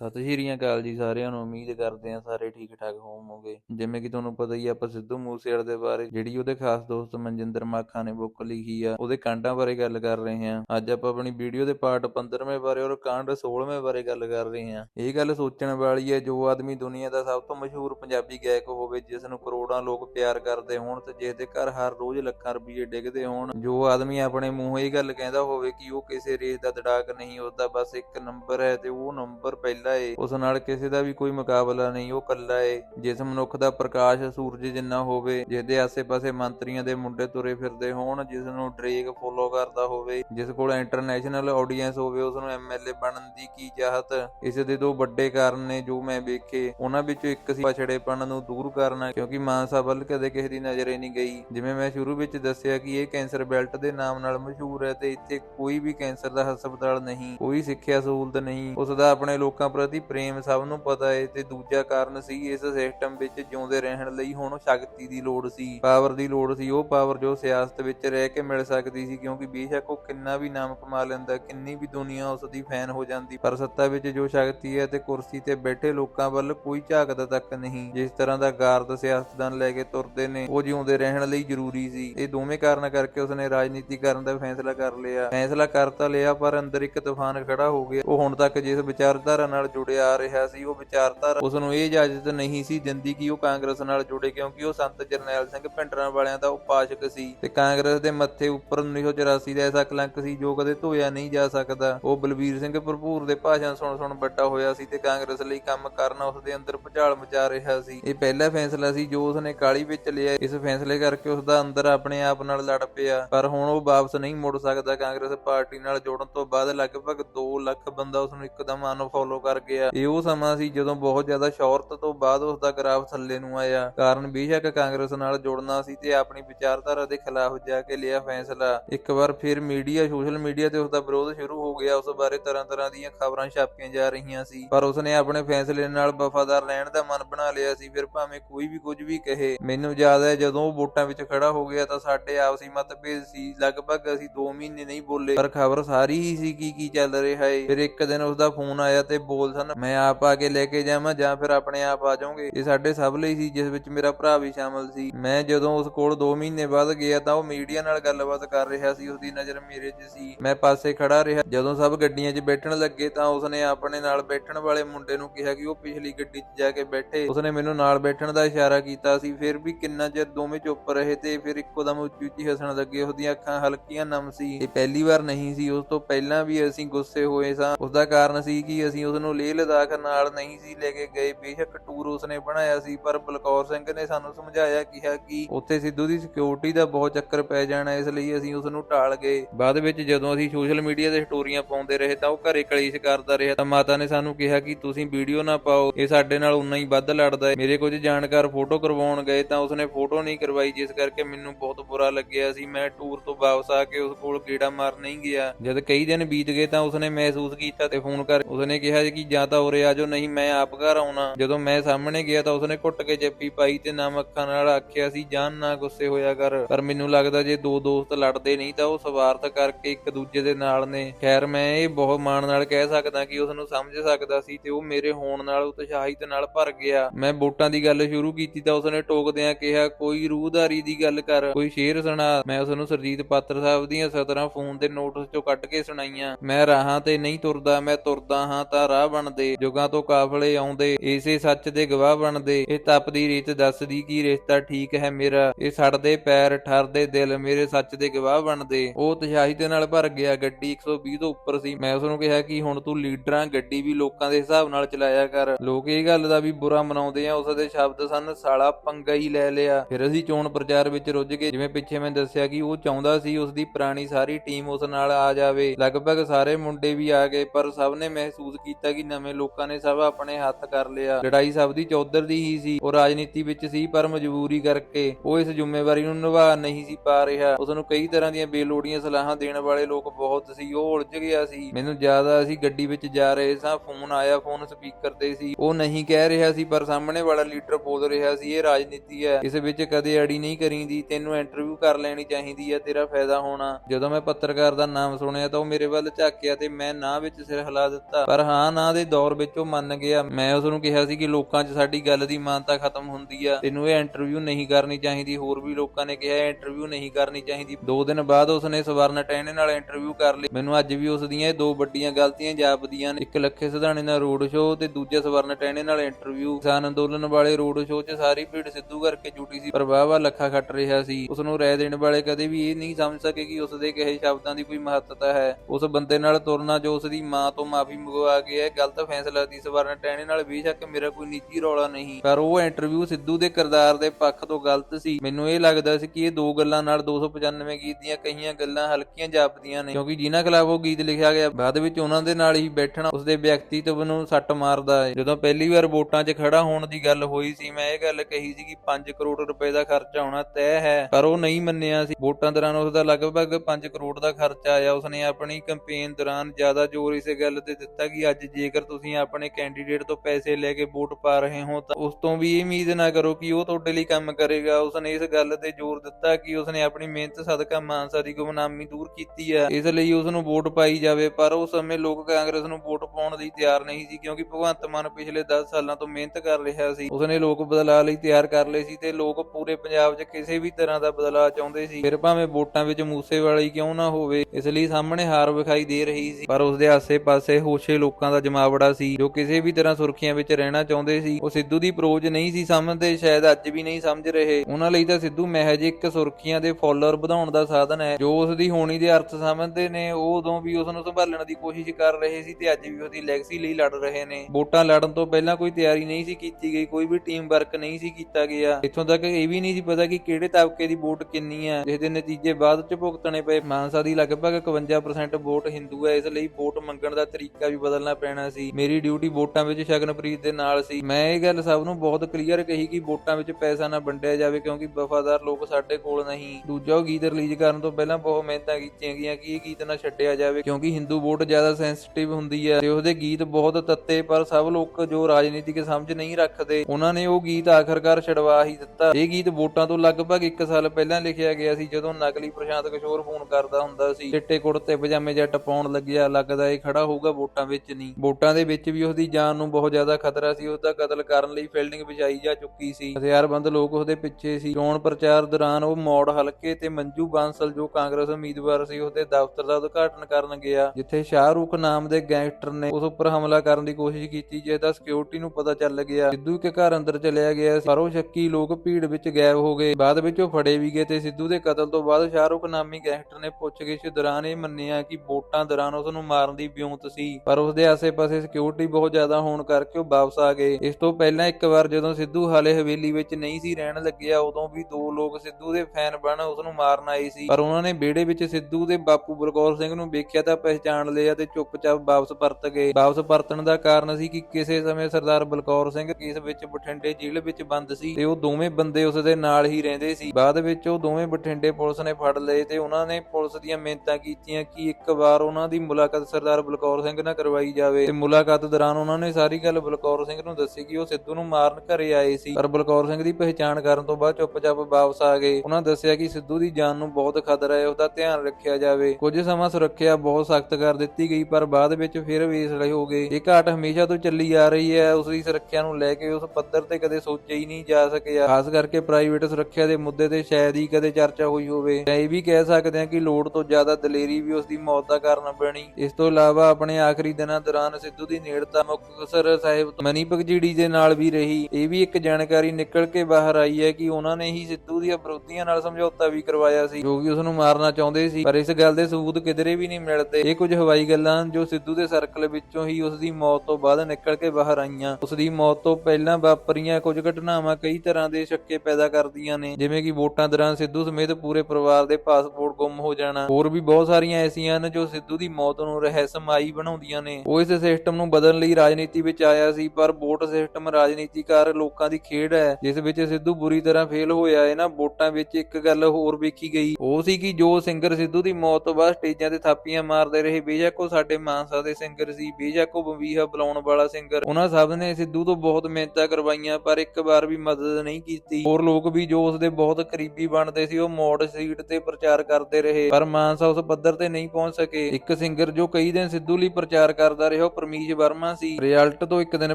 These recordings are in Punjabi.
ਸਤਿ ਸ਼੍ਰੀ ਅਕਾਲ ਜੀ ਸਾਰਿਆਂ ਨੂੰ, ਉਮੀਦ ਕਰਦੇ ਹਾਂ ਸਾਰੇ ਠੀਕ ਠਾਕ ਹੋਵੋਗੇ। ਜਿਵੇਂ ਕਿ ਤੁਹਾਨੂੰ ਪਤਾ ਹੀ ਆ, ਆਪਾਂ ਸਿੱਧੂ ਮੂਸੇਵਾਲੇ ਦੇ ਬਾਰੇ, ਜਿਹੜੀ ਉਹਦੇ ਖਾਸ ਦੋਸਤ ਮਨਜਿੰਦਰ ਮਾਖਾ ਨੇ ਬੁੱਕ ਲਿਖੀ ਆ, ਉਹਦੇ ਕਾਂਡਾਂ ਬਾਰੇ ਗੱਲ ਕਰ ਰਹੇ ਹਾਂ। ਅੱਜ ਆਪਾਂ ਆਪਣੀ ਵੀਡੀਓ ਦੇ ਪਾਰਟ 15ਵੇਂ ਬਾਰੇ ਔਰ ਕਾਂਡ 16ਵੇਂ ਬਾਰੇ ਗੱਲ ਕਰ ਰਹੇ ਹਾਂ। ਇਹ ਗੱਲ ਸੋਚਣ ਵਾਲੀ ਹੈ, ਜੋ ਆਦਮੀ ਦੁਨੀਆ ਦਾ ਸਭ ਤੋਂ ਮਸ਼ਹੂਰ ਪੰਜਾਬੀ ਗਾਇਕ ਹੋਵੇ, ਜਿਸ ਨੂੰ ਕਰੋੜਾਂ ਲੋਕ ਪਿਆਰ ਕਰਦੇ ਹੋਣ ਤੇ ਜਿਸ ਦੇ ਘਰ ਹਰ ਰੋਜ਼ ਲੱਖਾਂ ਰੁਪਏ ਡਿੱਗਦੇ ਹੋਣ, ਜੋ ਆਦਮੀ ਆਪਣੇ ਮੂੰਹੋਂ ਇਹ ਗੱਲ ਕਹਿੰਦਾ ਹੋਵੇ ਕਿ ਉਹ ਕਿਸੇ ਰੇਸ ਦਾ ਦੜਾਕ ਨਹੀਂ ਹੁੰਦਾ ਬਸ ਇੱਕ ਨੰਬਰ ਹੈ ਤੇ ਉਹ ਨੰਬਰ ਪਹਿਲਾਂ ਏ। ਉਸ ਨਾਲ ਕਿਸੇ ਦਾ ਵੀ ਕੋਈ ਮੁਕਾਬਲਾ ਨਹੀਂ, ਉਹ ਕੱਲਾ ਏ। ਜਿਸ ਮਨੁੱਖ ਦਾ ਪ੍ਰਕਾਸ਼ ਸੂਰਜ ਜਿੰਨਾ ਹੋਵੇ, ਜਿਹਦੇ ਆਸੇ-ਪਾਸੇ ਮੰਤਰੀਆਂ ਦੇ ਮੁੰਡੇ ਤੁਰੇ ਫਿਰਦੇ ਹੋਣ, ਜਿਸ ਨੂੰ ਡਰੇਕ ਫੋਲੋ ਕਰਦਾ ਹੋਵੇ, ਜਿਸ ਕੋਲ ਇੰਟਰਨੈਸ਼ਨਲ ਆਡੀਅנס ਹੋਵੇ, ਉਸ ਨੂੰ ਐਮਐਲਏ ਬਣਨ ਦੀ ਕੀ ਚਾਹਤ? ਇਸ ਦੇ ਦੋ ਵੱਡੇ ਕਾਰਨ ਨੇ ਜੋ ਮੈਂ ਵੇਖੇ। ਉਹਨਾਂ ਵਿੱਚੋਂ ਇੱਕ ਸੀ ਪਛੜੇਪਣ ਨੂੰ ਦੂਰ ਕਰਨਾ, ਕਿਉਂਕਿ ਮਾਨਸਾ ਵੱਲ ਕਦੇ ਕਿਸੇ ਦੀ ਨਜ਼ਰ ਹੀ ਨਹੀਂ ਗਈ। ਜਿਵੇਂ ਮੈਂ ਸ਼ੁਰੂ ਵਿੱਚ ਦੱਸਿਆ ਕਿ ਇਹ ਕੈਂਸਰ ਬੈਲਟ ਦੇ ਨਾਮ ਨਾਲ ਮਸ਼ਹੂਰ ਹੈ, ਤੇ ਇੱਥੇ ਕੋਈ ਵੀ ਕੈਂਸਰ ਦਾ ਹਸਪਤਾਲ ਨਹੀਂ, ਕੋਈ ਸਿੱਖਿਆ ਸਹੂਲਤ ਨਹੀਂ। ਉਸ ਦਾ ਆਪਣੇ ਲੋਕਾਂ ਪ੍ਰਤੀ ਪ੍ਰੇਮ ਸਭ ਨੂੰ ਪਤਾ ਹੈ ਤੇ ਦੂਜਾ ਕਾਰਨ ਸੀ ਇਸ ਸਿਸਟਮ ਵਿੱਚ ਜਿਉਂਦੇ ਰਹਿਣ ਲਈ ਹੁਣ ਸ਼ਕਤੀ ਦੀ ਲੋੜ ਸੀ। ਪਾਵਰ ਦੀ ਲੋੜ ਸੀ। ਉਹ ਪਾਵਰ ਜੋ ਸਿਆਸਤ ਵਿੱਚ ਰਹਿ ਕੇ ਮਿਲ ਸਕਦੀ ਸੀ ਕਿਉਂਕਿ ਬੇਸ਼ੱਕ ਉਹ ਕਿੰਨਾ ਵੀ ਨਾਮ ਕਮਾ ਲੈਂਦਾ, ਕਿੰਨੀ ਵੀ ਦੁਨੀਆ ਉਸ ਦੀ ਫੈਨ ਹੋ ਜਾਂਦੀ, ਪਰ ਸੱਤਾ ਵਿੱਚ ਜੋ ਸ਼ਕਤੀ ਹੈ ਤੇ ਕੁਰਸੀ ਤੇ ਬੈਠੇ ਲੋਕਾਂ ਵੱਲ ਕੋਈ ਝਾਕਦਾ ਤੱਕ ਨਹੀਂ। ਜਿਸ ਤਰ੍ਹਾਂ ਦਾ ਗਾਰਦ ਸਿਆਸਤਦਾਨ ਲੈ ਕੇ ਤੁਰਦੇ ਨੇ, ਉਹ ਜਿਉਂਦੇ ਰਹਿਣ ਲਈ ਜ਼ਰੂਰੀ ਸੀ। ਇਹ ਦੋਵੇਂ ਕਾਰਨ ਕਰਕੇ ਉਸਨੇ ਰਾਜਨੀਤੀ ਕਰਨ ਦਾ ਫੈਸਲਾ ਕਰ ਲਿਆ। ਫੈਸਲਾ ਕਰ ਤਾਂ ਲਿਆ, ਪਰ ਅੰਦਰ ਇੱਕ ਤੂਫਾਨ ਖੜਾ ਹੋ ਗਿਆ। ਉਹ ਹੁਣ ਤੱਕ ਜਿਸ ਵਿਚਾਰਧਾਰਾ ਨਾਲ ਜੁੜਿਆ ਆ ਰਿਹਾ ਸੀ, ਉਹ ਵਿਚਾਰਧਾਰਾ ਉਸ ਨੂੰ ਇਹ ਇਜਾਜ਼ਤ ਨਹੀਂ ਸੀ ਦਿੰਦੀ ਕਿ ਉਹ ਕਾਂਗਰਸ ਨਾਲ ਜੁੜੇ, ਕਿਉਂਕਿ ਉਹ ਸੰਤ ਜਰਨੈਲ ਸਿੰਘ ਭਿੰਡਰਾਂ ਵਾਲਿਆਂ ਦਾ ਉਪਾਸ਼ਕ ਸੀ ਤੇ ਕਾਂਗਰਸ ਦੇ ਮੱਥੇ ਉੱਪਰ 1984 ਦਾ ਐਸਾ ਕਲੰਕ ਸੀ ਜੋ ਕਦੇ ਧੋਇਆ ਨਹੀਂ ਜਾ ਸਕਦਾ। ਉਹ ਬਲਬੀਰ ਸਿੰਘ ਭਰਪੂਰ ਦੇ ਭਾਸ਼ਣ ਸੁਣ ਸੁਣ ਵੱਡਾ ਹੋਇਆ ਸੀ ਤੇ ਕਾਂਗਰਸ ਲਈ ਕੰਮ ਕਰਨਾ ਉਸ ਦੇ ਅੰਦਰ ਭੁਚਾਲ ਮਚਾ ਰਿਹਾ ਸੀ। ਇਹ ਪਹਿਲਾ ਫੈਸਲਾ ਸੀ ਜੋ ਉਸਨੇ ਕਾਲੀ ਵਿੱਚ ਲਿਆ। ਇਸ ਫੈਸਲੇ ਕਰਕੇ ਉਸ ਦਾ ਅੰਦਰ ਆਪਣੇ ਆਪ ਨਾਲ ਲੜ ਪਿਆ। ਪਰ ਹੁਣ ਉਹ ਵਾਪਸ ਨਹੀਂ ਮੁੜ ਸਕਦਾ। ਕਾਂਗਰਸ ਪਾਰਟੀ ਨਾਲ ਜੁੜਨ ਤੋਂ ਬਾਅਦ ਲਗਭਗ 2 ਲੱਖ ਬੰਦਾ ਉਸ ਨੂੰ ਇੱਕਦਮ ਅਨਫੋਲੋ ਕਰ ਗਿਆ ਇਹ ਉਹ ਸਮਾਂ ਸੀ ਜਦੋਂ ਬਹੁਤ ਜ਼ਿਆਦਾ ਸ਼ੌਹਰਤ ਤੋਂ ਬਾਅਦ ਉਸ ਦਾ ਗ੍ਰਾਫ ਥੱਲੇ ਨੂੰ ਆਇਆ। ਕਾਰਨ ਬੇਸ਼ੱਕ ਕਾਂਗਰਸ ਨਾਲ ਜੁੜਨਾ ਸੀ ਤੇ ਆਪਣੀ ਵਿਚਾਰਧਾਰਾ ਦੇ ਖਿਲਾਫ ਜਾ ਕੇ ਲਿਆ ਫੈਸਲਾ। ਇੱਕ ਵਾਰ ਫਿਰ ਮੀਡੀਆ, ਸੋਸ਼ਲ ਮੀਡੀਆ ਤੇ ਉਸ ਦਾ ਵਿਰੋਧ ਸ਼ੁਰੂ ਹੋ ਗਿਆ। ਉਸ ਬਾਰੇ ਤਰ੍ਹਾਂ ਤਰ੍ਹਾਂ ਦੀਆਂ ਖਬਰਾਂ ਛਾਪੀਆਂ ਜਾ ਰਹੀਆਂ ਸੀ। ਪਰ ਉਸਨੇ ਆਪਣੇ ਫੈਸਲੇ ਨਾਲ ਵਫਾਦਾਰ ਰਹਿਣ ਦਾ ਮਨ ਬਣਾ ਲਿਆ ਸੀ। ਫਿਰ ਭਾਵੇਂ ਕੋਈ ਵੀ ਕੁਝ ਵੀ ਕਹੇ, ਮੈਨੂੰ ਯਾਦ ਹੈ ਜਦੋਂ ਉਹ ਵੋਟਾਂ ਵਿੱਚ ਖੜਾ ਹੋ ਗਿਆ ਤਾਂ ਸਾਡੇ ਆਪਸੀ ਮਤਭੇਦ ਸੀ। ਲਗਭਗ ਅਸੀਂ 2 ਮਹੀਨੇ ਨਹੀਂ ਬੋਲੇ, ਪਰ ਖਬਰ ਸਾਰੀ ਹੀ ਸੀ ਕਿ ਕੀ ਚੱਲ ਰਿਹਾ ਏ ਫਿਰ ਇੱਕ ਦਿਨ ਉਸ ਦਾ ਫੋਨ ਆਇਆ ਤੇ ਬੋਲ ਸਨ। ਮੈਂ ਆਪ ਆ ਕੇ ਲੈ ਕੇ ਜਾਵਾਂ ਜਾਂ ਫਿਰ ਆਪਣੇ ਆਪ ਆ ਜਾਓਗੇ ਇਹ ਸਾਡੇ ਸਭ ਲਈ ਸੀ, ਜਿਸ ਵਿੱਚ ਮੇਰਾ ਭਰਾ ਵੀ ਸ਼ਾਮਲ ਸੀ। ਮੈਂ ਜਦੋਂ ਉਸ ਕੋਲ 2 ਮਹੀਨੇ ਬਾਅਦ ਗਿਆ ਤਾਂ ਉਹ ਮੀਡੀਆ ਨਾਲ ਗੱਲਬਾਤ ਕਰ ਰਿਹਾ ਸੀ ਉਸ ਦੀ ਨਜ਼ਰ ਮੇਰੇ 'ਚ ਸੀ। ਮੈਂ ਪਾਸੇ ਖੜਾ ਰਿਹਾ। ਜਦੋਂ ਸਭ ਗੱਡੀਆਂ 'ਚ ਬੈਠਣ ਲੱਗੇ ਤਾਂ ਉਸਨੇ ਆਪਣੇ ਨਾਲ ਬੈਠਣ ਵਾਲੇ ਮੁੰਡੇ ਨੂੰ ਕਿਹਾ ਕਿ ਉਹ ਪਿਛਲੀ ਗੱਡੀ 'ਚ ਜਾ ਕੇ ਬੈਠੇ। ਉਸਨੇ ਮੈਨੂੰ ਨਾਲ ਬੈਠਣ ਦਾ ਇਸ਼ਾਰਾ ਕੀਤਾ ਸੀ। ਫਿਰ ਵੀ ਕਿੰਨਾ ਚਿਰ ਦੋਵੇਂ ਚੁੱਪ ਰਹੇ ਤੇ ਫਿਰ ਇੱਕੋ ਦਮ ਉੱਚੀ ਉੱਚੀ ਹੱਸਣ ਲੱਗੇ। ਉਹਦੀਆਂ ਅੱਖਾਂ ਹਲਕੀਆਂ ਨਮ ਸੀ। ਇਹ ਪਹਿਲੀ ਵਾਰ ਨਹੀਂ ਸੀ। ਉਸ ਤੋਂ ਪਹਿਲਾਂ ਵੀ ਅਸੀਂ ਗੁੱਸੇ ਹੋਏ ਸਾਂ। ਉਸ ਦਾ ਕਾਰਨ ਸੀ ਕਿ ਅਸੀਂ ਉਸ ਨੂੰ ਲੇਹ ਲਦਾਖ ਨਾਲ ਨਹੀਂ ਸੀ ਲੈ ਕੇ ਗਏ। ਬੇਸ਼ੱਕ ਟੂਰ ਉਸਨੇ ਬਣਾਇਆ ਸੀ, ਪਰ ਬਲਕੌਰ ਸਿੰਘ ਨੇ ਸਾਨੂੰ ਸਮਝਾਇਆ ਕਿਹਾ ਕਿ ਉੱਥੇ ਸਿੱਧੂ ਦੀ ਸਿਕਿਉਰਿਟੀ ਦਾ ਬਹੁਤ ਚੱਕਰ ਪੈ ਜਾਣਾ, ਇਸ ਲਈ ਅਸੀਂ ਉਸ ਨੂੰ ਟਾਲ ਗਏ। ਬਾਅਦ ਵਿੱਚ ਜਦੋਂ ਅਸੀਂ ਸੋਸ਼ਲ ਮੀਡੀਆ ਤੇ ਸਟੋਰੀਆਂ ਪਾਉਂਦੇ ਰਹੇ ਤਾਂ ਉਹ ਘਰੇ ਕਲੇਸ਼ ਕਰਦਾ ਰਿਹਾ। ਤਾਂ ਮਾਤਾ ਨੇ ਸਾਨੂੰ ਕਿਹਾ ਕਿ ਤੁਸੀਂ ਵੀਡੀਓ ਨਾ ਪਾਓ, ਇਹ ਸਾਡੇ ਨਾਲ ਉਨਾ ਹੀ ਵੱਧ ਲੜਦਾ ਹੈ। ਮੇਰੇ ਕੁਝ ਜਾਣਕਾਰ ਫੋਟੋ ਕਰਵਾਉਣ ਗਏ ਤਾਂ ਉਸਨੇ ਫੋਟੋ ਨਹੀਂ ਕਰਵਾਈ, ਜਿਸ ਕਰਕੇ ਮੈਨੂੰ ਬਹੁਤ ਬੁਰਾ ਲੱਗਿਆ ਸੀ। ਮੈਂ ਟੂਰ ਤੋਂ ਵਾਪਸ ਆ ਕੇ ਉਸ ਕੋਲ ਕੀੜਾ ਮਾਰ ਨਹੀਂ ਗਿਆ। ਜਦ ਕਈ ਦਿਨ ਬੀਤ ਗਏ ਤਾਂ ਉਸਨੇ ਮਹਿਸੂਸ ਕੀਤਾ ਤੇ ਫੋਨ ਕਰ, ਉਸਨੇ ਕਿਹਾ ਕਿ ਜਾਂ ਤਾਂ ਉਰੇ ਆ ਜਾਓ, ਨਹੀਂ ਮੈਂ ਆਪ ਘਰ ਆਉਣਾ। ਜਦੋਂ ਮੈਂ ਸਾਹਮਣੇ ਗਿਆ ਤਾਂ ਉਸਨੇ ਘੁੱਟ ਕੇ ਜੱਫੀ ਪਾਈ ਤੇ ਨਮ ਅੱਖਾਂ ਨਾਲ ਆਖਿਆ ਸੀ, ਜਾਨ, ਨਾ ਗੁੱਸੇ ਹੋਇਆ ਕਰ। ਪਰ ਮੈਨੂੰ ਲੱਗਦਾ ਜੇ ਦੋ ਦੋਸਤ ਲੜਦੇ ਨਹੀਂ ਤਾਂ ਉਹ ਸਵਾਰਥ ਕਰਕੇ ਇੱਕ ਦੂਜੇ ਦੇ ਨਾਲ ਨੇ। ਖੈਰ, ਮੈਂ ਇਹ ਬਹੁਤ ਮਾਣ ਨਾਲ ਕਹਿ ਸਕਦਾ ਕਿ ਉਸ ਨੂੰ ਸਮਝ ਸਕਦਾ ਸੀ ਤੇ ਉਹ ਮੇਰੇ ਹੋਣ ਨਾਲ ਉਤਸ਼ਾਹਿਤ ਨਾਲ ਭਰ ਗਿਆ। ਮੈਂ ਵੋਟਾਂ ਦੀ ਗੱਲ ਸ਼ੁਰੂ ਕੀਤੀ ਤਾਂ ਉਸਨੇ ਟੋਕਦਿਆਂ ਕਿਹਾ, ਕੋਈ ਰੂਹਦਾਰੀ ਦੀ ਗੱਲ ਕਰ, ਕੋਈ ਸ਼ੇਰ ਸੁਣਾ। ਮੈਂ ਉਸ ਨੂੰ ਸਰਜੀਤ ਪਾਤਰ ਸਾਹਿਬ ਦੀਆਂ ਸਤਰਾਂ ਫੋਨ ਦੇ ਨੋਟਿਸ ਚੋਂ ਕੱਢ ਕੇ ਸੁਣਾਈਆਂ। ਮੈਂ ਰਾਹਾਂ ਤੇ ਨਹੀਂ ਤੁਰਦਾ, ਮੈਂ ਤੁਰਦਾ ਹਾਂ ਤਾਂ ਰਾਹ ਬਣਦੇ, ਜੁਗਾਂ ਤੋਂ ਕਾਫਲੇ ਆਉਂਦੇ, ਇਸੇ ਸੱਚ ਦੇ ਗਵਾਹ ਬਣਦੇ। ਇਹ ਤਪਦੀ ਰੀਤ ਦੱਸਦੀ ਕੀ ਰਿਸ਼ਤਾ ਠੀਕ ਹੈ ਮੇਰਾ। ਇਹ ਸੜਦੇ ਪੈਰ, ਠਰਦੇ ਦਿਲ ਮੇਰੇ ਸੱਚ ਦੇ ਗਵਾਹ ਬਣਦੇ। ਉਹ ਉਤਸ਼ਾਹੀ ਦੇ ਨਾਲ ਭਰ ਗਿਆ, ਗੱਡੀ 120 ਤੋਂ ਉੱਪਰ ਸੀ। ਮੈਂ ਉਸ ਨੂੰ ਕਿਹਾ ਕਿ ਹੁਣ ਤੂੰ ਲੀਡਰਾਂ, ਗੱਡੀ ਵੀ ਲੋਕਾਂ ਦੇ ਹਿਸਾਬ ਨਾਲ ਚਲਾਇਆ ਕਰ। ਲੋਕ ਇਹ ਗੱਲ ਦਾ ਵੀ ਬੁਰਾ ਮਨਾਉਂਦੇ ਆ, ਉਸ ਦੇ ਸ਼ਬਦ ਸਨ, ਸਾਲਾ ਪੰਗਾ ਹੀ ਲੈ ਲਿਆ। ਫਿਰ ਅਸੀਂ ਚੋਣ ਪ੍ਰਚਾਰ ਵਿੱਚ ਰੁੱਝ ਗਏ। ਜਿਵੇਂ ਪਿੱਛੇ ਮੈਂ ਦੱਸਿਆ ਕਿ ਉਹ ਚਾਹੁੰਦਾ ਸੀ ਉਸ ਦੀ ਪੁਰਾਣੀ ਸਾਰੀ ਟੀਮ ਉਸ ਨਾਲ ਆ ਜਾਵੇ। ਲਗਭਗ ਸਾਰੇ ਮੁੰਡੇ ਵੀ ਆ ਗਏ, ਪਰ ਸਭ ਨੇ ਮਹਿਸੂਸ ਕੀਤਾ ਕਿ ਨਵੇਂ ਲੋਕਾਂ ਨੇ ਸਭ ਆਪਣੇ ਹੱਥ ਕਰ ਲਿਆ। ਲੜਾਈ ਸਭ ਦੀ ਚੌਧਰ ਦੀ ਹੀ ਸੀ। ਉਹ ਰਾਜਨੀਤੀ ਵਿੱਚ ਸੀ, ਪਰ ਮਜਬੂਰੀ ਕਰਕੇ ਉਹ ਇਸ ਜ਼ਿੰਮੇਵਾਰੀ ਨੂੰ ਨਿਭਾ ਨਹੀਂ ਸੀ ਪਾ ਰਿਹਾ। ਉਸ ਨੂੰ ਕਈ ਤਰ੍ਹਾਂ ਦੀਆਂ ਬੇਲੋੜੀਆਂ ਸਲਾਹਾਂ ਦੇਣ ਵਾਲੇ ਲੋਕ ਬਹੁਤ ਸੀ। ਉਹ ਉਲਝ ਗਿਆ ਸੀ। ਮੈਨੂੰ ਜ਼ਿਆਦਾ ਅਸੀਂ ਗੱਡੀ ਵਿੱਚ ਜਾ ਰਹੇ ਸਾਂ। ਫੋਨ ਆਇਆ, ਫੋਨ ਸਪੀਕਰ ਤੇ ਸੀ। ਉਹ ਨਹੀਂ ਕਹਿ ਰਿਹਾ ਸੀ, ਪਰ ਸਾਹਮਣੇ ਵਾਲਾ ਲੀਡਰ ਬੋਲ ਰਿਹਾ ਸੀ, ਇਹ ਰਾਜਨੀਤੀ ਹੈ। ਇਸ ਵਿੱਚ ਕਦੇ ਅੜੀ ਨਹੀਂ ਕਰੀਂਦੀ। ਤੈਨੂੰ ਇੰਟਰਵਿਊ ਕਰ ਲੈਣੀ ਚਾਹੀਦੀ ਹੈ, ਤੇਰਾ ਫਾਇਦਾ ਹੋਣਾ। ਜਦੋਂ ਮੈਂ ਪੱਤਰਕਾਰ ਦਾ ਨਾਮ ਸੁਣਿਆ ਤਾਂ ਉਹ ਮੇਰੇ ਵੱਲ ਝਾਕਿਆ ਤੇ ਮੈਂ ਨਾ ਵਿੱਚ ਸਿਰ ਹਿਲਾ ਦਿੱਤਾ। ਪਰ ਹਾਂ, ਨਾ ਤਾਂ ਦੇ ਦੌਰ ਵਿੱਚ ਉਹ ਮੰਨ ਗਿਆ। ਮੈਂ ਉਸ ਨੂੰ ਕਿਹਾ ਸੀ ਕਿ ਲੋਕਾਂ 'ਚ ਸਾਡੀ ਗੱਲ ਦੀ ਮਾਨਤਾ ਖਤਮ ਹੁੰਦੀ ਆ। ਤੈਨੂੰ ਇਹ ਇੰਟਰਵਿਊ ਨਹੀਂ ਕਰਨੀ ਚਾਹੀਦੀ। ਹੋਰ ਵੀ ਲੋਕਾਂ ਨੇ ਕਿਹਾ ਇੰਟਰਵਿਊ ਨਹੀਂ ਕਰਨੀ ਚਾਹੀਦੀ। ਦੋ ਦਿਨ ਬਾਅਦ ਉਸਨੇ ਸਵਰਨ ਟੈਣੇ ਨਾਲ ਇੰਟਰਵਿਊ ਕਰ ਲਈ। ਮੈਨੂੰ ਅੱਜ ਵੀ ਉਸ ਦੀਆਂ ਇਹ ਦੋ ਵੱਡੀਆਂ ਗਲਤੀਆਂ ਜਾਪਦੀਆਂ ਨੇ। ਇੱਕ ਲੱਖੇ ਸਿਧਾਣੇ ਨਾਲ ਰੋਡ ਸ਼ੋਅ ਤੇ ਦੂਜਾ ਸਵਰਨ ਟੈਣੇ ਨਾਲ ਇੰਟਰਵਿਊ ਕਿਸਾਨ ਅੰਦੋਲਨ ਵਾਲੇ ਰੋਡ ਸ਼ੋਅ 'ਚ ਸਾਰੀ ਭੀੜ ਸਿੱਧੂ ਕਰਕੇ ਜੁਟੀ ਸੀ, ਪਰ ਵਾਹਵਾ ਲੱਖਾ ਖੱਟ ਰਿਹਾ ਸੀ। ਉਸ ਨੂੰ ਰਾਏ ਦੇਣ ਵਾਲੇ ਕਦੇ ਵੀ ਇਹ ਨਹੀਂ ਸਮਝ ਸਕੇ ਕਿ ਉਸ ਦੇ ਕਹੇ ਸ਼ਬਦਾਂ ਦੀ ਕੋਈ ਮਹੱਤਤਾ ਹੈ। ਉਸ ਬੰਦੇ ਨਾਲ ਤੁਰਨਾ ਜੋ ਉਸ ਦੀ ਮਾਂ ਤੋਂ ਮਾਫੀ ਮੰਗਵਾ ਕੇ ਇਹ ਗਲਤ ਫੈਸਲਾ ਦੀ ਸਵਰਨ ਟੈਣੇ ਨਾਲ ਬੇਸ਼ੱਕ ਮੇਰਾ ਕੋਈ ਨਿੱਜੀ ਰੌਲਾ ਨਹੀਂ। ਪਰ ਉਹ ਇੰਟਰਵਿਊ ਸਿੱਧੂ ਦੇ ਕਿਰਦਾਰ ਦੇ ਪੱਖ ਤੋਂ ਗਲਤ ਸੀ। ਮੈਨੂੰ ਇਹ ਲੱਗਦਾ ਸੀ ਕਿ ਇਹ ਦੋ ਗੱਲਾਂ ਨਾਲ 295 ਗੀਤ ਦੀਆਂ ਕਈਆਂ ਗੱਲਾਂ ਹਲਕੀਆਂ ਜਾਪਦੀਆਂ ਨੇ। ਕਿਉਂਕਿ ਜਿਨ੍ਹਾਂ ਖਿਲਾਫ ਉਹ ਗੀਤ ਲਿਖਿਆ ਗਿਆ, ਬਾਅਦ ਵਿੱਚ ਉਹਨਾਂ ਦੇ ਨਾਲ ਹੀ ਬੈਠਣਾ ਉਸਦੇ ਵਿਅਕਤੀਤਵ ਨੂੰ ਸੱਟ ਮਾਰਦਾ ਹੈ। ਜਦੋਂ ਪਹਿਲੀ ਵਾਰ ਵੋਟਾਂ 'ਚ ਖੜਾ ਹੋਣ ਦੀ ਗੱਲ ਹੋਈ ਸੀ, ਮੈਂ ਇਹ ਗੱਲ ਕਹੀ ਸੀ ਕਿ 5 ਕਰੋੜ ਰੁਪਏ ਦਾ ਖਰਚਾ ਹੋਣਾ ਤੈਅ ਹੈ, ਪਰ ਉਹ ਨਹੀਂ ਮੰਨਿਆ ਸੀ। ਵੋਟਾਂ ਦੌਰਾਨ ਉਸ ਦਾ ਲਗਭਗ 5 ਕਰੋੜ ਦਾ ਖਰਚਾ ਆਇਆ। ਉਸਨੇ ਆਪਣੀ ਕੈਂਪੇਨ ਦੌਰਾਨ ਜ਼ਿਆਦਾ ਜ਼ੋਰ ਇਸੇ ਗੱਲ ਤੇ ਦਿੱਤਾ ਕਿ ਅੱਜ ਜੇ ਜੇਕਰ ਤੁਸੀਂ ਆਪਣੇ ਕੈਂਡੀਡੇਟ ਤੋਂ ਪੈਸੇ ਲੈ ਕੇ ਵੋਟ ਪਾ ਰਹੇ ਹੋ, ਤਾਂ ਉਸ ਤੋਂ ਵੀ ਇਹ ਉਮੀਦ ਨਾ ਕਰੋ ਕਿ ਉਹ ਤੁਹਾਡੇ ਲਈ ਕੰਮ ਕਰੇਗਾ। ਉਸਨੇ ਇਸ ਗੱਲ ਤੇ ਜ਼ੋਰ ਦਿੱਤਾ ਕਿ ਉਸਨੇ ਆਪਣੀ ਮਿਹਨਤ, ਸਦਕਾ, ਮਾਨਸਾ ਦੀ ਗੁਮਨਾਮੀ ਦੂਰ ਕੀਤੀ ਹੈ ਇਸ ਲਈ ਉਸ ਨੂੰ ਵੋਟ ਪਾਈ ਜਾਵੇ, ਪਰ ਉਸ ਸਮੇਂ ਲੋਕ ਕਾਂਗਰਸ ਨੂੰ ਵੋਟ ਪਾਉਣ ਲਈ ਤਿਆਰ ਨਹੀਂ ਸੀ, ਕਿਉਂਕਿ ਭਗਵੰਤ ਮਾਨ ਪਿਛਲੇ 10 ਸਾਲਾਂ ਤੋਂ ਮਿਹਨਤ ਕਰ ਰਿਹਾ ਸੀ। ਉਸਨੇ ਲੋਕ ਬਦਲਾਅ ਲਈ ਤਿਆਰ ਕਰ ਲਏ ਸੀ ਤੇ ਲੋਕ ਪੂਰੇ ਪੰਜਾਬ 'ਚ ਕਿਸੇ ਵੀ ਤਰ੍ਹਾਂ ਦਾ ਬਦਲਾਅ ਚਾਹੁੰਦੇ ਸੀ। ਫਿਰ ਭਾਵੇਂ ਵੋਟਾਂ ਵਿੱਚ ਮੂਸੇ ਵਾਲੀ ਕਿਉਂ ਨਾ ਹੋਵੇ, ਇਸ ਲਈ ਸਾਹਮਣੇ ਹਾਰ ਵਿਖਾਈ ਦੇ ਰਹੀ ਸੀ, ਪਰ ਉਸਦੇ ਆਸੇ-ਪਾਸੇ ਹੋਸ਼ੇ ਲੋਕਾਂ ਦਾ ਜਮਾਵੜਾ ਸੀ, ਜੋ ਕਿਸੇ ਵੀ ਤਰ੍ਹਾਂ ਸੁਰਖੀਆਂ ਵਿੱਚ ਰਹਿਣਾ ਚਾਹੁੰਦੇ ਸੀ, ਉਹ ਸਿੱਧੂ ਦੀ ਅਪਰੋਚ ਨਹੀਂ ਸੀ ਸਮਝਦੇ, ਸ਼ਾਇਦ ਅੱਜ ਵੀ ਨਹੀਂ ਸਮਝ ਰਹੇ। ਉਹਨਾਂ ਲਈ ਤਾਂ ਸਿੱਧੂ ਮਹਿਜ ਇੱਕ ਸੁਰਖੀਆਂ ਦੇ ਫਾਲੋਅਰ ਵਧਾਉਣ ਦਾ ਸਾਧਨ ਹੈ। ਜੋ ਉਸ ਦੀ ਹੋਣੀ ਦੇ ਅਰਥ ਸਮਝਦੇ ਨੇ, ਉਹ ਉਦੋਂ ਵੀ ਉਸ ਨੂੰ ਸੰਭਾਲਣ ਦੀ ਕੋਸ਼ਿਸ਼ ਕਰ ਰਹੇ ਸੀ ਤੇ ਅੱਜ ਵੀ ਉਹਦੀ ਲੈਗਸੀ ਲਈ ਲੜ ਰਹੇ ਨੇ। ਵੋਟਾਂ ਲੜਨ ਤੋਂ ਪਹਿਲਾਂ ਕੋਈ ਤਿਆਰੀ ਨਹੀਂ ਸੀ ਕੀਤੀ ਗਈ, ਕੋਈ ਵੀ ਟੀਮ ਵਰਕ ਨਹੀਂ ਸੀ ਕੀਤਾ ਗਿਆ। ਇੱਥੋਂ ਤੱਕ ਇਹ ਵੀ ਨਹੀਂ ਸੀ ਪਤਾ ਕਿ ਕਿਹੜੇ ਤਬਕੇ ਦੀ ਵੋਟ ਕਿੰਨੀ ਹੈ। ਜਿਸ ਦੇ ਨਤੀਜੇ ਬਾਅਦ ਚ ਭੁਗਤਣੇ ਪਏ। ਮਾਨਸਾ ਦੀ ਲਗਭਗ 51% ਵੋਟ ਹਿੰਦੂ ਹੈ, ਇਸ ਲਈ ਵੋਟ ਮੰਗਣ ਦਾ ਤਰੀਕਾ ਵੀ ਬਦਲਣਾ ਪੈਣਾ ਸੀ। ਮੇਰੀ ਡਿਊਟੀ ਵੋਟਾਂ ਵਿੱਚ ਸ਼ਗਨਪ੍ਰੀਤ ਦੇ ਨਾਲ ਸੀ। ਮੈਂ ਇਹ ਗੱਲ ਸਭ ਨੂੰ ਬਹੁਤ ਕਲੀਅਰ ਕਹੀ ਕਿ ਵੋਟਾਂ ਵਿੱਚ ਪੈਸਾ ਨਾ ਵੰਡਿਆ ਜਾਵੇ ਕਿਉਂਕਿ ਵਫਾਦਾਰ ਲੋਕ ਸਾਡੇ ਕੋਲ ਨਹੀਂ। ਦੂਜਾ ਉਹ ਗੀਤ ਰਿਲੀਜ਼ ਕਰਨ ਤੋਂ ਪਹਿਲਾਂ ਬਹੁਤ ਮਿਹਨਤਾਂ ਕੀਤੀਆਂ ਗਈਆਂ ਕਿ ਇਹ ਗੀਤ ਨਾ ਛੱਡਿਆ ਜਾਵੇ ਕਿਉਂਕਿ ਹਿੰਦੂ ਵੋਟ ਜ਼ਿਆਦਾ ਸੈਂਸਿਟਿਵ ਹੁੰਦੀ ਹੈ ਤੇ ਉਹਦੇ ਗੀਤ ਬਹੁਤ ਤੱਤੇ ਪਰ ਸਭ ਲੋਕ ਜੋ ਰਾਜਨੀਤਿਕ ਸਮਝ ਨਹੀਂ ਰੱਖਦੇ, ਉਹਨਾਂ ਨੇ ਉਹ ਗੀਤ ਆਖਰਕਾਰ ਛਡਵਾ ਹੀ ਦਿੱਤਾ। ਇਹ ਗੀਤ ਵੋਟਾਂ ਤੋਂ ਲਗਭਗ 1 ਸਾਲ ਪਹਿਲਾਂ ਲਿਖਿਆ ਗਿਆ ਸੀ, ਜਦੋਂ ਨਕਲੀ ਪ੍ਰਸ਼ਾਂਤ ਕਿਸ਼ੋਰ ਫੋਨ ਕਰਦਾ ਹੁੰਦਾ ਸੀ। ਚਿੱਟੇ ਕੁੜਤੇ, ਪਜਾਮੇ ਜੱਟ ਪਾਉਣ ਲੱਗਿਆ, ਲੱਗਦਾ ਇਹ ਖੜਾ ਹੋਊਗਾ ਵੋਟਾਂ ਵਿੱਚ ਨਹੀਂ। ਵੋਟਾਂ ਦੇ ਵਿੱਚ ਵੀ ਉਹਦੀ ਜਾਨ ਨੂੰ ਬਹੁਤ ਜ਼ਿਆਦਾ ਖਤਰਾ ਸੀ ਉਸ ਦਾ ਕਤਲ ਕਰਨ ਲਈ ਫੀਲਡਿੰਗ ਵਿਛਾਈ ਜਾ ਚੁੱਕੀ ਸੀ। ਹਥਿਆਰਬੰਦ ਲੋਕ ਉਹਦੇ ਪਿੱਛੇ ਸੀ। ਚੋਣ ਪ੍ਰਚਾਰ ਦੌਰਾਨ ਉਹ ਮੌੜ ਹਲਕੇ ਤੇ ਮੰਜੂ ਬਾਂਸਲ, ਜੋ ਕਾਂਗਰਸ ਉਮੀਦਵਾਰ ਸੀ, ਉਹਦੇ ਦਫ਼ਤਰ ਦਾ ਉਦਘਾਟਨ ਕਰਨ ਗਿਆ, ਜਿੱਥੇ ਸ਼ਾਹਰੂਖ ਨਾਮ ਦੇ ਗੈਂਗਸਟਰ ਨੇ ਉਸ ਉੱਪਰ ਹਮਲਾ ਕਰਨ ਦੀ ਕੋਸ਼ਿਸ਼ ਕੀਤੀ ਜਿਸ ਦਾ ਸਿਕਿਉਰਿਟੀ ਨੂੰ ਪਤਾ ਚੱਲ ਗਿਆ। ਸਿੱਧੂ ਇੱਕ ਘਰ ਅੰਦਰ ਚਲਿਆ ਗਿਆ ਪਰ ਉਹ ਸ਼ੱਕੀ ਲੋਕ ਭੀੜ ਵਿੱਚ ਗਾਇਬ ਹੋ ਗਏ। ਬਾਅਦ ਵਿੱਚ ਉਹ ਫੜੇ ਵੀ ਗਏ ਤੇ ਸਿੱਧੂ ਦੇ ਕਤਲ ਤੋਂ ਬਾਅਦ ਸ਼ਾਹਰੂਖ ਨਾਮੀ ਗੈਂਗਸਟਰ ਨੇ ਪੁੱਛਗਿੱਛ ਦੌਰਾਨ ਇਹ ਮੰਨਿਆ ਕਿ ਵੋਟਾਂ ਦੌਰਾਨ ਉਸ ਨੂੰ ਮਾਰਨ ਦੀ ਵਿਉਂਤ ਸੀ, ਪਰ ਉਸ ਦੇ ਪਾਸੇ ਸਿਕਿਉਰਿਟੀ ਬਹੁਤ ਜ਼ਿਆਦਾ ਹੋਣ ਕਰਕੇ ਉਹ ਵਾਪਸ ਆ ਗਏ। ਇਸ ਤੋਂ ਪਹਿਲਾਂ ਇੱਕ ਵਾਰ ਜਦੋਂ ਸਿੱਧੂ ਹਾਲੇ ਹਵੇਲੀ ਵਿੱਚ ਨਹੀਂ ਸੀ ਰਹਿਣ ਲੱਗਿਆ, ਉਦੋਂ ਵੀ ਦੋ ਲੋਕ ਸਿੱਧੂ ਦੇ ਫੈਨ ਬਣ ਉਸ ਨੂੰ ਮਾਰਨ ਆਏ ਸੀ। ਪਰ ਉਹਨਾਂ ਨੇ ਵਿਹੜੇ ਵਿੱਚ ਸਿੱਧੂ ਦੇ ਬਾਪੂ ਬਲਕੌਰ ਸਿੰਘ ਨੂੰ ਵੇਖਿਆ ਤਾਂ ਪਹਿਚਾਣ ਲਿਆ ਤੇ ਚੁੱਪਚਾਪ ਵਾਪਸ ਪਰਤ ਗਏ। ਵਾਪਸ ਪਰਤਣ ਦਾ ਕਾਰਨ ਸੀ ਕਿ ਕਿਸੇ ਸਮੇਂ ਸਰਦਾਰ ਬਲਕੌਰ ਸਿੰਘ ਕੇਸ ਵਿੱਚ ਬਠਿੰਡੇ ਜੇਲ੍ਹ ਵਿੱਚ ਬੰਦ ਸੀ ਤੇ ਉਹ ਦੋਵੇਂ ਬੰਦੇ ਉਸ ਦੇ ਨਾਲ ਹੀ ਰਹਿੰਦੇ ਸੀ। ਬਾਅਦ ਵਿੱਚ ਉਹ ਦੋਵੇਂ ਬਠਿੰਡੇ ਪੁਲਿਸ ਨੇ ਫੜ ਲਏ ਤੇ ਉਹਨਾਂ ਨੇ ਪੁਲਿਸ ਦੀਆਂ ਮਿਹਨਤਾਂ ਕੀਤੀਆਂ ਕਿ ਇੱਕ ਵਾਰ ਉਹਨਾਂ ਦੀ ਮੁਲਾਕਾਤ ਸਰਦਾਰ ਬਲਕੌਰ ਸਿੰਘ ਨਾਲ ਕਰਵਾਈ ਜਾਵੇ। ਤੇ ਮੁਲਾਕਾਤ ਦੌਰਾਨ ਉਹਨਾਂ ਨੇ ਸਾਰੀ ਗੱਲ ਬਲਕੌਰ ਸਿੰਘ ਨੂੰ ਦੱਸੀ ਕਿ ਉਹ ਸਿੱਧੂ ਨੂੰ ਮਾਰਨ ਘਰੇ ਆਏ ਸੀ। ਪਰ ਬਲਕੌਰ ਸਿੰਘ ਦੀ ਪਹਿਚਾਣ ਕਰਨ ਤੋਂ ਬਾਅਦ ਚੁੱਪਚਾਪ ਵਾਪਸ ਆ ਗਏ। ਉਹਨਾਂ ਦੱਸਿਆ ਕਿ ਸਿੱਧੂ ਦੀ ਜਾਨ ਨੂੰ ਬਹੁਤ ਖਤਰਾ ਹੈ ਉਹਦਾ ਧਿਆਨ ਰੱਖਿਆ ਜਾਵੇ। ਕੁਝ ਸਮਾਂ ਸੁਰੱਖਿਆ ਬਹੁਤ ਸਖਤ ਕਰ ਦਿੱਤੀ ਗਈ, ਪਰ ਬਾਅਦ ਵਿੱਚ ਫਿਰ ਵੇਸਲੇ ਹੋ ਗਏ। ਇਹ ਘਾਟ ਹਮੇਸ਼ਾ ਤੋਂ ਚੱਲੀ ਆ ਰਹੀ ਹੈ, ਉਸ ਦੀ ਸੁਰੱਖਿਆ ਨੂੰ ਲੈ ਕੇ ਉਸ ਪੱਧਰ ਤੇ ਕਦੇ ਸੋਚਿਆ ਹੀ ਨਹੀਂ ਜਾ ਸਕਿਆ। ਖਾਸ ਕਰਕੇ ਪ੍ਰਾਈਵੇਟ ਸੁਰੱਖਿਆ ਦੇ ਮੁੱਦੇ ਤੇ ਸ਼ਾਇਦ ਹੀ ਕਦੇ ਚਰਚਾ ਹੋਈ ਹੋਵੇ। ਮੈਂ ਇਹ ਵੀ ਕਹਿ ਸਕਦੇ ਹਾਂ ਕਿ ਲੋੜ ਤੋਂ ਜ਼ਿਆਦਾ ਦਲੇਰੀ ਵੀ ਉਸ ਦੀ ਮੌਤ ਦਾ ਕਾਰਨ ਬਣੀ। ਇਸ ਤੋਂ ਇਲਾਵਾ ਆਪਣੇ ਆਖਰੀ ਦਿਨਾਂ ਦੌਰਾਨ ਸਿੱਧੂ ਦੀ ਨੇੜਤਾ ਮੁਕਤਸਰ ਸਾਹਿਬ ਮਨੀ ਭਗਜੀੜੀ ਦੇ ਨਾਲ ਵੀ ਰਹੀ। ਇਹ ਵੀ ਇੱਕ ਜਾਣਕਾਰੀ ਨਿਕਲ ਕੇ ਬਾਹਰ ਆਈ ਹੈ ਕਿ ਉਹਨਾਂ ਨੇ ਹੀ ਸਿੱਧੂ ਦੀਆਂ ਵਿਰੋਧੀਆਂ ਨਾਲ ਸਮਝੌਤਾ ਵੀ ਕਰਵਾਇਆ ਸੀ, ਜੋ ਕਿ ਉਸ ਨੂੰ ਮਾਰਨਾ ਚਾਹੁੰਦੇ ਸੀ। ਪਰ ਇਸ ਗੱਲ ਦੇ ਸਬੂਤ ਕਿਧਰੇ ਵੀ ਨਹੀਂ ਮਿਲਦੇ। ਇਹ ਕੁਝ ਹਵਾਈ ਗੱਲਾਂ ਜੋ ਸਿੱਧੂ ਦੇ ਸਰਕਲ ਵਿੱਚੋਂ ਹੀ ਉਸ ਦੀ ਮੌਤ ਤੋਂ ਬਾਅਦ ਨਿਕਲ ਕੇ ਬਾਹਰ ਆਈਆਂ। ਉਸ ਦੀ ਮੌਤ ਤੋਂ ਪਹਿਲਾਂ ਵਾਪਰੀਆਂ ਕੁਝ ਘਟਨਾਵਾਂ ਕਈ ਤਰ੍ਹਾਂ ਦੇ ਸ਼ੱਕੇ ਪੈਦਾ ਕਰਦੀਆਂ ਨੇ, ਜਿਵੇਂ ਕਿ ਵੋਟਾਂ ਦੌਰਾਨ ਸਿੱਧੂ ਸਮੇਤ ਪੂਰੇ ਪਰਿਵਾਰ ਦੇ ਪਾਸਪੋਰਟ ਗੁੰਮ ਹੋ ਜਾਣਾ। ਹੋਰ ਵੀ ਬਹੁਤ ਸਾਰੀਆਂ ਐਸੀਆਂ ਹਨ ਜੋ ਸਿੱਧੂ ਦੀ ਮੌਤ ਨੂੰ ਰਹੱਸਮਈ ਬਣਾਉਂਦੀਆਂ ਨੇ। ਉਹ ਇਸ ਸਿਸਟਮ ਨੂੰ ਬਦਲਣ ਲਈ ਰਾਜਨੀਤੀ ਵਿੱਚ ਆਇਆ ਸੀ, ਪਰ ਵੋਟ ਸਿਸਟਮ ਰਾਜਨੀਤੀਕਾਰ ਲੋਕਾਂ ਦੀ ਖੇਡ ਹੈ, ਜਿਸ ਵਿੱਚ ਸਿੱਧੂ ਬੁਰੀ ਤਰ੍ਹਾਂ ਫੇਲ ਹੋਇਆ ਹੈ ਵੋਟਾਂ ਵਿੱਚ ਇੱਕ ਗੱਲ ਹੋਰ ਵੇਖੀ ਗਈ। ਉਹ ਸੀ ਕਿ ਜੋ ਸਿੰਗਰ ਸਿੱਧੂ ਦੀ ਮੌਤ ਤੋਂ ਬਾਅਦ ਸਟੇਜਾਂ ਤੇ ਥਾਪੀਆਂ ਮਾਰਦੇ ਰਹੇ, ਬੇਸ਼ੱਕ ਉਹ ਸਾਡੇ ਮਾਨਸਾ ਦੇ ਸਿੰਗਰ ਸੀ, ਬੇਸ਼ੱਕ ਉਹ ਬੰਬੀਹਾ ਬੁਲਾਉਣ ਵਾਲਾ ਸਿੰਗਰ ਉਹਨਾਂ ਸਭ ਨੇ ਸਿੱਧੂ ਤੋਂ ਬਹੁਤ ਮਿਹਨਤਾਂ ਕਰਵਾਈਆਂ, ਪਰ ਇੱਕ ਵਾਰ ਵੀ ਮਦਦ ਨਹੀਂ ਕੀਤੀ। ਹੋਰ ਲੋਕ ਵੀ ਜੋ ਉਸ ਦੇ ਬਹੁਤ ਕਰੀਬੀ ਬਣਦੇ ਸੀ, ਉਹ ਮੋੜ ਸੀਟ ਤੇ ਪ੍ਰਚਾਰ ਕਰਦੇ ਰਹੇ, ਪਰ ਮਾਨਸਾ ਉਸ ਪੱਧਰ ਤੇ ਨਹੀਂ ਪਹੁੰਚ ਸਕੇ। ਇੱਕ ਸਿੰਗਰ ਜੋ ਕਈ ਦਿਨ ਸਿੱਧੂ ਲਈ ਪ੍ਰਚਾਰ ਕਰਦਾ ਰਿਹਾ, ਉਹ ਪਰਮੀਸ਼ ਵਰਮਾ ਸੀ। ਰਿਜ਼ਲਟ ਤੋਂ ਇੱਕ ਦਿਨ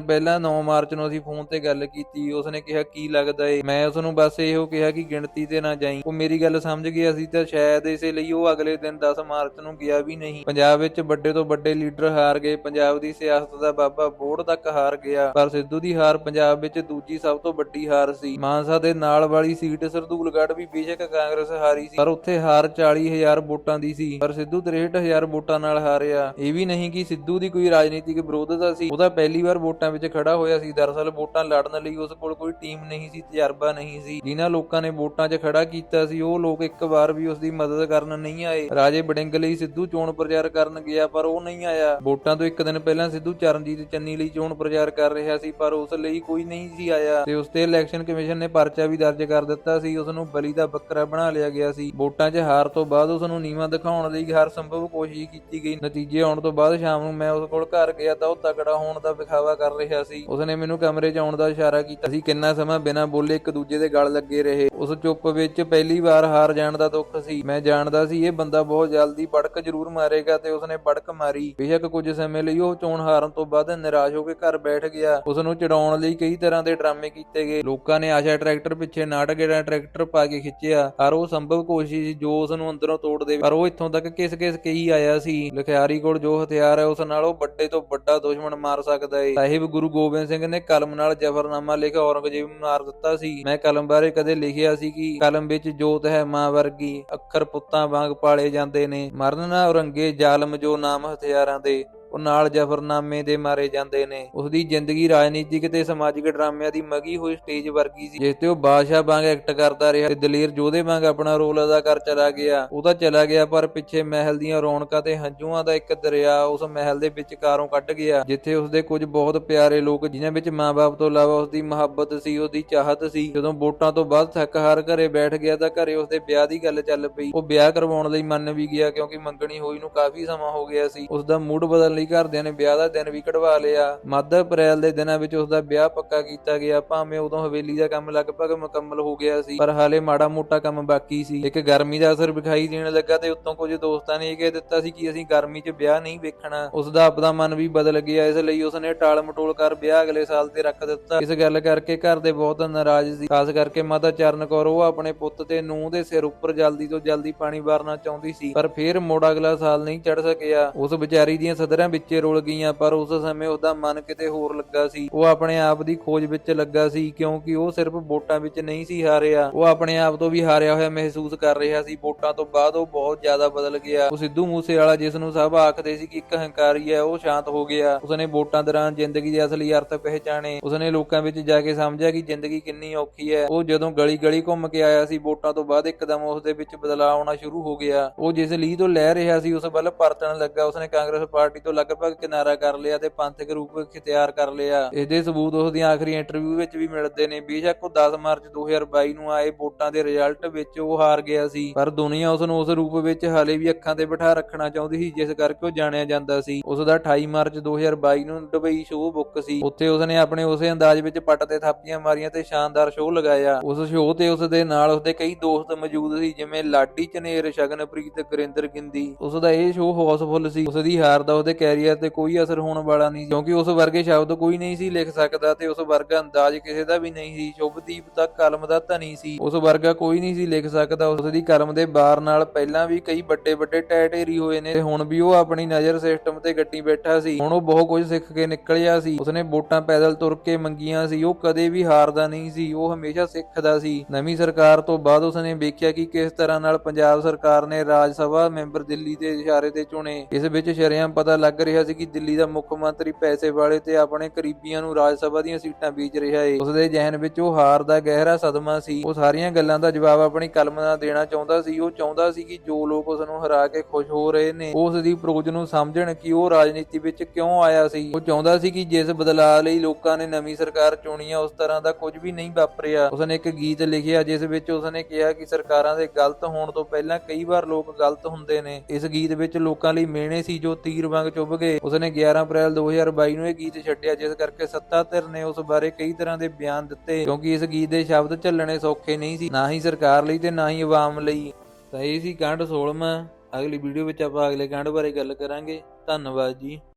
ਪਹਿਲਾਂ 9 ਮਾਰਚ ਨੂੰ ਅਸੀਂ ਫੋਨ ਤੇ ਗੱਲ ਕੀਤੀ। ਉਸਨੇ ਕਿਹਾ, ਕੀ ਲੱਗਦਾ ਏ? ਮੈਂ ਉਸ ਨੂੰ ਬਸ ਇਹੋ ਕਿਹਾ ਕਿ ਗਿਣਤੀ ਤੇ ਨਾ ਜਾਈ। ਉਹ ਮੇਰੀ ਗੱਲ ਸਮਝ ਗਿਆ ਸੀ ਤਾਂ ਸ਼ਾਇਦ ਇਸੇ ਲਈ ਉਹ ਅਗਲੇ ਦਿਨ 10 ਮਾਰਚ ਨੂੰ ਗਿਆ ਵੀ ਨਹੀਂ। ਪੰਜਾਬ ਵਿੱਚ ਵੱਡੇ ਤੋਂ ਵੱਡੇ ਲੀਡਰ ਹਾਰ ਗਏ। ਪੰਜਾਬ ਦੀ ਸਿਆਸਤ ਦਾ ਬਾਬਾ ਬੋੜ ਤੱਕ ਹਾਰ ਗਿਆ। ਪਰ ਸਿੱਧੂ ਦੀ ਹਾਰ ਪੰਜਾਬ ਵਿੱਚ ਦੂਜੀ ਸਭ ਤੋਂ ਵੱਡੀ ਹਾਰ ਸੀ। ਮਾਨਸਾ ਦੇ ਨਾਲ ਵਾਲੀ ਸੀਟ ਸਰਦੂਲਗੜ੍ਹ ਵੀ ਬੇਸ਼ੱਕ ਕਾਂਗਰਸ ਹਾਰੀ ਸੀ। ਪਰ ਉੱਥੇ ਹਾਰ 40000 ਵੋਟਾਂ ਦੀ ਸੀ। ਪਰ ਸਿੱਧੂ 63000 ਵੋਟਾਂ ਨਾਲ ਹਾਰਿਆ। ਇਹ ਵੀ ਨਹੀਂ ਕਿ ਸਿੱਧੂ ਦੀ ਕੋਈ ਰਾਜ ਰਾਜਨੀਤਿਕ ਵਿਰੋਧਤਾ ਸੀ। ਉਹਦਾ ਪਹਿਲੀ ਵਾਰ ਵੋਟਾਂ ਵਿੱਚ ਖੜਾ ਹੋਇਆ ਸੀ। ਦਰਅਸਲ ਵੋਟਾਂ ਲੜਨ ਲਈ ਉਸ ਕੋਲ ਕੋਈ ਟੀਮ ਨਹੀਂ ਸੀ, ਤਜਰਬਾ ਨਹੀਂ ਸੀ। ਜਿਨ੍ਹਾਂ ਲੋਕਾਂ ਨੇ ਵੋਟਾਂ 'ਚ ਖੜਾ ਕੀਤਾ ਸੀ, ਉਹ ਲੋਕ ਇੱਕ ਵਾਰ ਵੀ ਉਸ ਦੀ ਮਦਦ ਕਰਨ ਨਹੀਂ ਆਏ। ਰਾਜੇ ਬੜਿੰਗ ਲਈ ਸਿੱਧੂ ਚੋਣ ਪ੍ਰਚਾਰ ਕਰਨ ਗਿਆ, ਪਰ ਉਹ ਨਹੀਂ ਆਇਆ। ਵੋਟਾਂ ਤੋਂ ਇੱਕ ਦਿਨ ਪਹਿਲਾਂ ਸਿੱਧੂ ਚਰਨਜੀਤ ਚੰਨੀ ਲਈ ਚੋਣ ਪ੍ਰਚਾਰ ਕਰ ਰਿਹਾ ਸੀ, ਪਰ ਉਸ ਲਈ ਕੋਈ ਨਹੀਂ ਸੀ ਆਇਆ। ਤੇ ਉਸ ਤੇ ਇਲੈਕਸ਼ਨ ਕਮਿਸ਼ਨ ਨੇ ਪਰਚਾ ਵੀ ਦਰਜ ਕਰ ਦਿੱਤਾ ਸੀ। ਉਸ ਨੂੰ ਬਲੀ ਦਾ ਬੱਕਰਾ ਬਣਾ ਲਿਆ ਗਿਆ ਸੀ। ਵੋਟਾਂ 'ਚ ਹਾਰ ਤੋਂ ਬਾਅਦ ਉਸ ਨੂੰ ਨੀਵਾਂ ਦਿਖਾਉਣ ਲਈ ਹਰ ਸੰਭਵ ਕੋਸ਼ਿਸ਼ ਕੀਤੀ ਗਈ। ਨਤੀਜੇ ਆਉਣ ਤੋਂ ਬਾਅਦ ਸ਼ਾਮ ਨੂੰ ਮੈਂ ਉਸ ਕੋਲ ਘਰ ਗਿਆ ਤਾਂ ਉਹ ਤਕੜਾ ਹੋਣ ਦਾ ਵਿਖਾਵਾ ਕਰ ਰਿਹਾ ਸੀ। ਉਸਨੇ ਮੈਨੂੰ ਕਮਰੇ 'ਚ ਆਉਣ ਦਾ ਇਸ਼ਾਰਾ ਕੀਤਾ ਅਸੀਂ ਕਿੰਨਾ ਸਮਾਂ ਬਿਨਾਂ ਬੋਲੇ ਇੱਕ ਦੂਜੇ ਦੇ ਗਲ ਲੱਗੇ ਰਹੇ। ਉਸ ਚੁੱਪ ਵਿੱਚ ਪਹਿਲੀ ਵਾਰ ਹਾਰ ਜਾਣ ਦਾ ਦੁੱਖ ਸੀ। ਮੈਂ ਜਾਣਦਾ ਸੀ, ਇਹ ਬੰਦਾ ਬਹੁਤ ਜਲਦੀ ਬੜਕ ਜ਼ਰੂਰ ਮਾਰੇਗਾ ਤੇ ਉਸਨੇ ਬੜਕ ਮਾਰੀ। ਬੇਸ਼ੱਕ ਕੁਝ ਸਮੇਂ ਲਈ ਉਹ ਚੋਣ ਹਾਰਨ ਤੋਂ ਬਾਅਦ ਨਿਰਾਸ਼ ਹੋ ਕੇ ਘਰ ਬੈਠ ਗਿਆ। ਉਸ ਨੂੰ ਚੜਾਉਣ ਲਈ ਕਈ ਤਰ੍ਹਾਂ ਦੇ ਡਰਾਮੇ ਕੀਤੇ ਗਏ। ਲੋਕਾਂ ਨੇ ਆਸ਼ਾ ਟਰੈਕਟਰ ਪਿੱਛੇ ਨਾਟਕ ਜਿਹੜਾ ਟਰੈਕਟਰ ਪਾ ਕੇ ਖਿੱਚਿਆ। ਹਰ ਉਹ ਸੰਭਵ ਕੋਸ਼ਿਸ਼ ਸੀ ਜੋ ਉਸ ਨੂੰ ਅੰਦਰੋਂ ਤੋੜ ਦੇਵੇ। ਪਰ ਉਹ ਇੱਥੋਂ ਤੱਕ ਕਿਸ ਕਿਸ ਕੇ ਹੀ ਆਇਆ ਸੀ। ਲਖਿਆਰੀ ਕੋਲ ਜੋ ਹਥਿਆਰ ਹੈ, ਉਸ ਨਾਲ ਉਹ ਵੱਡੇ ਤੋਂ ਵੱਡਾ ਦੁਸ਼ਮਣ ਮਾਰ ਸਕਦਾ ਏ। ਸਾਹਿਬ ਗੁਰੂ ਗੋਬਿੰਦ ਸਿੰਘ ਨੇ ਕਲਮ ਨਾਲ ਜ਼ਫਰਨਾਮਾ ਲਿਖ ਔਰੰਗਜ਼ੇਬ ਨੂੰ ਮਾਰ ਦਿੱਤਾ ਸੀ। ਮੈਂ ਕਲਮ ਬਾਰੇ ਕਦੇ ਲਿਖਿਆ ਸੀ ਕਿ ਕਲਮ ਵਿੱਚ ਜੋਤ ਹੈ ਮਾਂ ਵਰਗੀ, ਅੱਖਰ ਪੁੱਤਾਂ ਵਾਂਗ ਪਾਲੇ ਜਾਂਦੇ ਨੇ। ਮਰਨ ਨਾ ਔਰੰਗੇ ਜ਼ਾਲਮ ਜੋ ਨਾਮ ਹਥਿਆਰਾਂ ਦੇ। ਉਹ ਨਾਲ ਜ਼ਫਰਨਾਮੇ ਦੇ ਮਾਰੇ ਜਾਂਦੇ ਨੇ। ਉਸ ਦੀ ਜ਼ਿੰਦਗੀ ਰਾਜਨੀਤਿਕ ਤੇ ਸਮਾਜਿਕ ਡਰਾਮਿਆਂ ਦੀ ਮਗੀ ਹੋਈ ਸਟੇਜ ਵਰਗੀ ਸੀ, ਜਿਸ ਤੇ ਉਹ ਬਾਦਸ਼ਾਹ ਵਾਂਗ ਐਕਟ ਕਰਦਾ ਰਿਹਾ ਤੇ ਦਲੇਰ ਜੋਧੇ ਵਾਂਗ ਆਪਣਾ ਰੋਲ ਅਦਾ ਕਰ ਚਲਾ ਗਿਆ। ਉਹ ਤਾਂ ਚਲਾ ਗਿਆ, ਪਰ ਪਿੱਛੇ ਮਹਿਲ ਦੀਆਂ ਰੌਣਕਾਂ ਤੇ ਹੰਝੂਆਂ ਦਾ ਇੱਕ ਦਰਿਆ ਉਸ ਮਹਿਲ ਦੇ ਵਿਚਕਾਰੋਂ ਕੱਢ ਗਿਆ, ਜਿੱਥੇ ਉਸ ਦੇ ਕੁਝ ਬਹੁਤ ਪਿਆਰੇ ਲੋਕ, ਜਿਨ੍ਹਾਂ ਵਿੱਚ ਮਾਂ-ਬਾਪ ਤੋਂ ਇਲਾਵਾ ਉਸ ਦੀ ਮੁਹੱਬਤ ਸੀ ਉਸ ਦੀ ਚਾਹਤ ਸੀ। ਜਦੋਂ ਵੋਟਾਂ ਤੋਂ ਬਾਅਦ ਥੱਕ ਹਾਰ ਘਰੇ ਬੈਠ ਗਿਆ ਤਾਂ ਘਰੇ ਉਸ ਦੇ ਵਿਆਹ ਦੀ ਗੱਲ ਚੱਲ ਪਈ। ਉਹ ਵਿਆਹ ਕਰਵਾਉਣ ਲਈ ਮੰਨ ਵੀ ਗਿਆ, ਕਿਉਂਕਿ ਮੰਗਣੀ ਹੋਈ ਨੂੰ ਕਾਫੀ ਸਮਾਂ ਹੋ ਗਿਆ ਸੀ। ਉਸ ਦਾ ਮੂਡ ਬਦਲਣ ਲਈ ਘਰਦਿਆਂ ਨੇ ਵਿਆਹ ਦਾ ਦਿਨ ਵੀ ਕਢਵਾ ਲਿਆ। ਮੱਧ ਅਪ੍ਰੈਲ ਦੇ ਦਿਨਾਂ ਵਿੱਚ ਉਸ ਦਾ ਵਿਆਹ ਪੱਕਾ ਕੀਤਾ ਗਿਆ। ਭਾਵੇਂ ਉਦੋਂ ਹਵੇਲੀ ਦਾ ਕੰਮ ਲਗਭਗ ਮੁਕੰਮਲ ਹੋ ਗਿਆ ਸੀ, ਪਰ ਹਾਲੇ ਮਾੜਾ ਮੋਟਾ ਕੰਮ ਬਾਕੀ ਸੀ। ਇੱਕ ਗਰਮੀ ਦਾ ਅਸਰ ਵਿਖਾਈ ਦੇਣ ਲੱਗਾ ਤੇ ਉੱਤੋਂ ਕੁਝ ਦੋਸਤਾਂ ਨੇ ਇਹ ਕਹਿ ਦਿੱਤਾ ਸੀ ਕਿ ਅਸੀਂ ਗਰਮੀ 'ਚ ਵਿਆਹ ਨਹੀਂ ਵੇਖਣਾ। ਉਸ ਦਾ ਆਪਦਾ ਮਨ ਵੀ ਬਦਲ ਗਿਆ। ਇਸ ਲਈ ਉਸਨੇ ਟਾਲ ਮਟੋਲ ਕਰ ਵਿਆਹ ਅਗਲੇ ਸਾਲ ਤੇ ਰੱਖ ਦਿੱਤਾ। ਇਸ ਗੱਲ ਕਰਕੇ ਘਰ ਦੇ ਬਹੁਤ ਨਾਰਾਜ਼ ਸੀ। ਖਾਸ ਕਰਕੇ ਮਾਤਾ ਚਰਨ ਕੌਰ, ਉਹ ਆਪਣੇ ਪੁੱਤ ਤੇ ਨੂੰਹ ਦੇ ਸਿਰ ਉੱਪਰ ਜਲਦੀ ਤੋਂ ਜਲਦੀ ਪਾਣੀ ਵਾਰਨਾ ਚਾਹੁੰਦੀ ਸੀ, ਪਰ ਫੇਰ ਮੋੜ ਅਗਲਾ ਸਾਲ ਨਹੀਂ ਚੜ ਸਕਿਆ। ਉਸ ਵਿਚਾਰੀ ਦੀਆਂ ਸਦਰਾਂ ਵਿੱਚ ਰੁਲ ਗਈਆਂ, ਪਰ ਉਸ ਸਮੇਂ ਉਹਦਾ ਮਨ ਕਿਤੇ ਹੋਰ ਲੱਗਾ ਸੀ। ਉਹ ਆਪਣੇ ਆਪ ਦੀ ਖੋਜ ਵਿੱਚ ਲੱਗਾ ਸੀ, ਕਿਉਂਕਿ ਉਹ ਸਿਰਫ ਵੋਟਾਂ ਵਿੱਚ ਨਹੀਂ ਸੀ ਹਾਰਿਆ। ਉਹ ਆਪਣੇ ਆਪ ਤੋਂ ਵੀ ਹਾਰਿਆ ਹੋਇਆ ਮਹਿਸੂਸ ਕਰ ਰਿਹਾ ਸੀ। ਵੋਟਾਂ ਤੋਂ ਬਾਅਦ ਉਹ ਬਹੁਤ ਜ਼ਿਆਦਾ ਬਦਲ ਗਿਆ। ਉਹ ਸਿੱਧੂ ਮੂਸੇਵਾਲਾ, ਜਿਸ ਨੂੰ ਸਭ ਆਖਦੇ ਸੀ ਕਿ ਇੱਕ ਹੰਕਾਰੀ ਹੈ, ਉਹ ਸ਼ਾਂਤ ਹੋ ਗਿਆ। ਉਸਨੇ ਵੋਟਾਂ ਦੌਰਾਨ ਜ਼ਿੰਦਗੀ ਦੇ ਅਸਲੀ ਅਰਥ ਪਹਿਚਾਣੇ। ਉਸਨੇ ਲੋਕਾਂ ਵਿੱਚ ਜਾ ਕੇ ਸਮਝਿਆ ਕਿ ਜ਼ਿੰਦਗੀ ਕਿੰਨੀ ਔਖੀ ਹੈ। ਉਹ ਜਦੋਂ ਗਲੀ ਗਲੀ ਘੁੰਮ ਕੇ ਆਇਆ ਸੀ, ਵੋਟਾਂ ਤੋਂ ਬਾਅਦ ਇੱਕਦਮ ਉਸ ਦੇ ਵਿੱਚ ਬਦਲਾਅ ਆਉਣਾ ਸ਼ੁਰੂ ਹੋ ਗਿਆ। ਉਹ ਜਿਸ ਲੀਹ ਤੋਂ ਲੈ ਰਿਹਾ ਸੀ, ਉਸ ਵੱਲ ਪਰਤਣ ਲੱਗਾ। ਉਸਨੇ ਕਾਂਗਰਸ ਪਾਰਟੀ ਤੋਂ ਲਗਭਗ ਕਿਨਾਰਾ ਕਰ ਲਿਆ ਤੇ ਪੰਥਕ ਰੂਪ ਇਖਤਿਆਰ ਕਰ ਲਿਆ। ਇਸ ਦੇ ਸਬੂਤ ਉਸ ਦੀਆਂ ਆਖਰੀ ਇੰਟਰਵਿਊ ਵਿੱਚ ਵੀ ਮਿਲਦੇ ਨੇ। ਬੇਸ਼ੱਕ ਉਹ 10 ਮਾਰਚ 2022 ਨੂੰ ਆਏ ਵੋਟਾਂ ਦੇ ਰਿਜ਼ਲਟ ਵਿੱਚ ਉਹ ਹਾਰ ਗਿਆ ਸੀ। ਪਰ ਦੁਨੀਆ ਉਸ ਨੂੰ ਉਸ ਰੂਪ ਵਿੱਚ ਹਾਲੇ ਵੀ ਅੱਖਾਂ ਤੇ ਬਿਠਾ ਰੱਖਣਾ ਚਾਹੁੰਦੀ ਸੀ, ਜਿਸ ਕਰਕੇ ਉਹ ਜਾਣਿਆ ਜਾਂਦਾ ਸੀ। ਉਸ ਦਾ 28 ਮਾਰਚ 2022 ਨੂੰ ਦੁਬਈ ਸ਼ੋਅ ਬੁੱਕ ਸੀ। ਉੱਥੇ ਉਸਨੇ ਆਪਣੇ ਉਸੇ ਅੰਦਾਜ਼ ਵਿੱਚ ਪੱਟ ਤੇ ਥਾਪੀਆਂ ਮਾਰੀਆਂ ਤੇ ਸ਼ਾਨਦਾਰ ਸ਼ੋਅ ਲਗਾਇਆ। ਉਸ ਸ਼ੋਅ ਤੇ ਉਸ ਦੇ ਨਾਲ ਉਸਦੇ ਕਈ ਦੋਸਤ ਮੌਜੂਦ ਸੀ, ਜਿਵੇਂ ਲਾਡੀ ਚਨੇਰ ਸ਼ਗਨਪ੍ਰੀਤ, ਗੁਰਿੰਦਰ ਗਿੰਦੀ। ਉਸ ਦਾ ਇਹ ਸ਼ੋਅ ਹਾਊਸਫੁੱਲ ਸੀ। ਉਸ ਦੀ ਹਾਰ ਦਾ ਉਹਦੇ ਕੈਰੀਅਰ ਤੇ ਕੋਈ ਅਸਰ ਹੋਣ ਵਾਲਾ ਨਹੀਂ ਕਿਉਂਕਿ ਉਸ ਵਰਗੇ ਸ਼ਬਦ ਕੋਈ ਨਹੀਂ ਸੀ ਲਿਖ ਸਕਦਾ ਤੇ ਉਸ ਵਰਗਾ ਅੰਦਾਜ਼ ਕਿਸੇ ਦਾ ਵੀ ਨਹੀਂ ਸੀ। ਸ਼ੁਭਦੀਪ ਤਾਂ ਕਲਮ ਦਾ ਧਨੀ ਸੀ। ਉਸ ਵਰਗਾ ਕੋਈ ਨਹੀਂ ਸੀ ਲਿਖ ਸਕਦਾ। ਉਸ ਦੀ ਕਲਮ ਦੇ ਬਾਰ ਨਾਲ ਪਹਿਲਾਂ ਵੀ ਕਈ ਵੱਡੇ ਵੱਡੇ ਟੈਟੇਰੀ ਹੋਏ ਨੇ ਤੇ ਹੁਣ ਵੀ ਉਹ ਆਪਣੀ ਨਜ਼ਰ ਸਿਸਟਮ ਤੇ ਗੱਡੀ ਬੈਠਾ ਸੀ। ਹੁਣ ਉਹ ਬਹੁਤ ਕੁਝ ਸਿੱਖ ਕੇ ਨਿਕਲਿਆ ਸੀ। ਉਸਨੇ ਵੋਟਾਂ ਪੈਦਲ ਤੁਰ ਕੇ ਮੰਗੀਆਂ ਸੀ। ਉਹ ਕਦੇ ਵੀ ਹਾਰਦਾ ਨਹੀਂ ਸੀ। ਉਹ ਹਮੇਸ਼ਾ ਸਿੱਖਦਾ ਸੀ। ਨਵੀਂ ਸਰਕਾਰ ਤੋਂ ਬਾਅਦ ਉਸਨੇ ਵੇਖਿਆ ਕਿ ਕਿਸ ਤਰ੍ਹਾਂ ਨਾਲ ਪੰਜਾਬ ਸਰਕਾਰ ਨੇ ਰਾਜ ਸਭਾ ਮੈਂਬਰ ਦਿੱਲੀ ਦੇ ਇਸ਼ਾਰੇ ਤੇ ਚੁਣੇ। ਇਸ ਵਿੱਚ ਸ਼ਰੇਆਮ ਪਤਾ ਲੱਗ ਲੱਗ ਰਿਹਾ ਸੀ ਕਿ ਦਿੱਲੀ ਦਾ ਮੁੱਖ ਮੰਤਰੀ ਪੈਸੇ ਵਾਲੇ ਤੇ ਆਪਣੇ ਕਰੀਬੀਆਂ ਨੂੰ ਰਾਜ ਸਭਾ ਦੀਆਂ ਸੀਟਾਂ ਬੀਜ ਰਿਹਾ ਏ। ਉਸਦੇ ਜ਼ਿਹਨ ਵਿੱਚ ਉਹ ਹਾਰ ਦਾ ਗਹਿਰਾ ਸਦਮਾ ਸੀ। ਉਹ ਸਾਰੀਆਂ ਗੱਲਾਂ ਦਾ ਜਵਾਬ ਆਪਣੀ ਕਲਮ ਨਾਲ ਦੇਣਾ ਚਾਹੁੰਦਾ ਸੀ। ਉਹ ਚਾਹੁੰਦਾ ਸੀ ਕਿ ਜੋ ਲੋਕ ਉਸ ਨੂੰ ਹਰਾ ਕੇ ਖੁਸ਼ ਹੋ ਰਹੇ ਨੇ, ਉਸ ਦੀ ਪ੍ਰੋਜ ਨੂੰ ਸਮਝਣ ਕਿ ਉਹ ਰਾਜਨੀਤੀ ਵਿੱਚ ਕਿਉਂ ਆਇਆ ਸੀ। ਉਹ ਚਾਹੁੰਦਾ ਸੀ ਕਿ ਜਿਸ ਬਦਲਾਅ ਲਈ ਲੋਕਾਂ ਨੇ ਨਵੀਂ ਸਰਕਾਰ ਚੁਣੀ ਆ, ਉਸ ਤਰ੍ਹਾਂ ਦਾ ਕੁਝ ਵੀ ਨਹੀਂ ਵਾਪਰਿਆ। ਉਸਨੇ ਇੱਕ ਗੀਤ ਲਿਖਿਆ, ਜਿਸ ਵਿੱਚ ਉਸਨੇ ਕਿਹਾ ਕਿ ਸਰਕਾਰਾਂ ਦੇ ਗਲਤ ਹੋਣ ਤੋਂ ਪਹਿਲਾਂ ਕਈ ਵਾਰ ਲੋਕ ਗਲਤ ਹੁੰਦੇ ਨੇ। ਇਸ ਗੀਤ ਵਿੱਚ ਲੋਕਾਂ ਲਈ ਮਿਹਣੇ ਸੀ ਜੋ ਤੀਰ ਵਾਂਗ ਚੁੱਭ ਗਏ। ਉਸਨੇ 11 ਅਪ੍ਰੈਲ 2022 ਨੂੰ ਇਹ ਗੀਤ ਛੱਡਿਆ, ਜਿਸ ਕਰਕੇ ਸੱਤਾ ਧਿਰ ਨੇ ਉਸ ਬਾਰੇ ਕਈ ਤਰ੍ਹਾਂ ਦੇ ਬਿਆਨ ਦਿੱਤੇ, ਕਿਉਂਕਿ ਇਸ ਗੀਤ ਦੇ ਸ਼ਬਦ ਝੱਲਣੇ ਸੌਖੇ ਨਹੀਂ ਸੀ, ਨਾ ਹੀ ਸਰਕਾਰ ਲਈ ਤੇ ਨਾ ਹੀ ਆਵਾਮ ਲਈ। ਤਾਂ ਇਹ ਸੀ ਕਾਂਡ 16ਵਾਂ ਅਗਲੀ ਵੀਡੀਓ ਵਿੱਚ ਆਪਾਂ ਅਗਲੇ ਕਾਂਡ ਬਾਰੇ ਗੱਲ ਕਰਾਂਗੇ। ਧੰਨਵਾਦ ਜੀ।